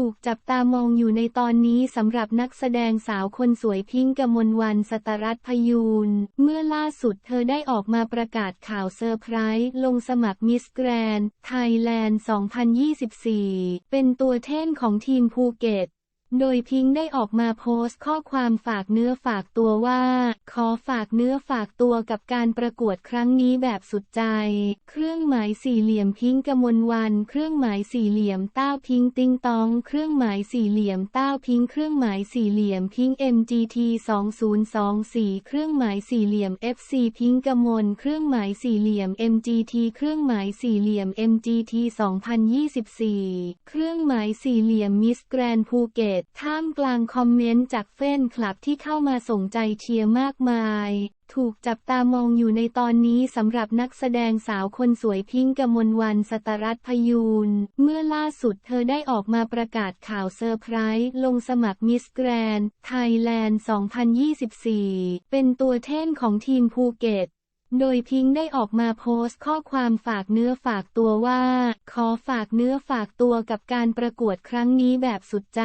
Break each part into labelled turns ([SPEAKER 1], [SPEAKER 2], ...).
[SPEAKER 1] ถูกจับตามองอยู่ในตอนนี้สำหรับนักแสดงสาวคนสวยพิงค์กมลวันสตรัตพยูนเมื่อล่าสุดเธอได้ออกมาประกาศข่าวเซอร์ไพรส์ลงสมัครมิสแกรนด์ไทยแลนด์ 2024 เป็นตัวแทนของทีมภูเก็ต โดยพิงได้ออกมาโพสต์ข้อความฝากเนื้อฝากตัวว่า ขอฝากเนื้อฝากตัวกับการประกวดครั้งนี้แบบสุดใจ เครื่องหมายสี่เหลี่ยมพิงกมลวัน เครื่องหมายสี่เหลี่ยมต้าพิงติงตอง เครื่องหมายสี่เหลี่ยมต้าพิง เครื่องหมายสี่เหลี่ยมพิงค์ MGT 2024 เครื่องหมายสี่เหลี่ยม FC พิงกมล เครื่องหมายสี่เหลี่ยม MGT เครื่องหมายสี่เหลี่ยม MGT 2024 เครื่องหมายสี่เหลี่ยมมิสแกรนภูเก็ตท่ามกลางคอมเมนต์จากแฟนคลับที่เข้ามาส่งใจเชียร์มากมาย ถูกจับตามองอยู่ในตอนนี้สำหรับนักแสดงสาวคนสวยพิงค์กมลวันสตรัตพยูน เมื่อล่าสุดเธอได้ออกมาประกาศข่าวเซอร์ไพรส์ลงสมัครมิสแกรนด์ไทยแลนด์ 2024 เป็นตัวแทนของทีมภูเก็ต โดยพิงได้ออกมาโพสต์ข้อความฝากเนื้อฝากตัวว่า ขอฝากเนื้อฝากตัวกับการประกวดครั้งนี้แบบสุดใจ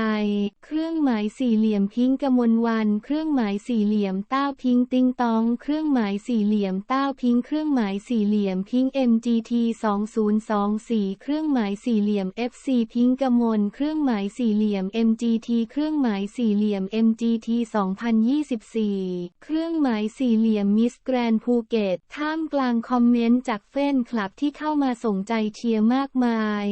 [SPEAKER 1] เครื่องหมายสี่เหลี่ยมพิงกมลวัน เครื่องหมายสี่เหลี่ยมต้าพิงติงตอง เครื่องหมายสี่เหลี่ยมต้าพิง เครื่องหมายสี่เหลี่ยมพิงค์ MGT 2024 เครื่องหมายสี่เหลี่ยม FC พิงกมล เครื่องหมายสี่เหลี่ยม MGT เครื่องหมายสี่เหลี่ยม MGT 2024 เครื่องหมายสี่เหลี่ยมมิสแกรนภูเก็ตท่ามกลางคอมเมนต์จากแฟนคลับที่เข้ามาส่งใจเชียร์มากมาย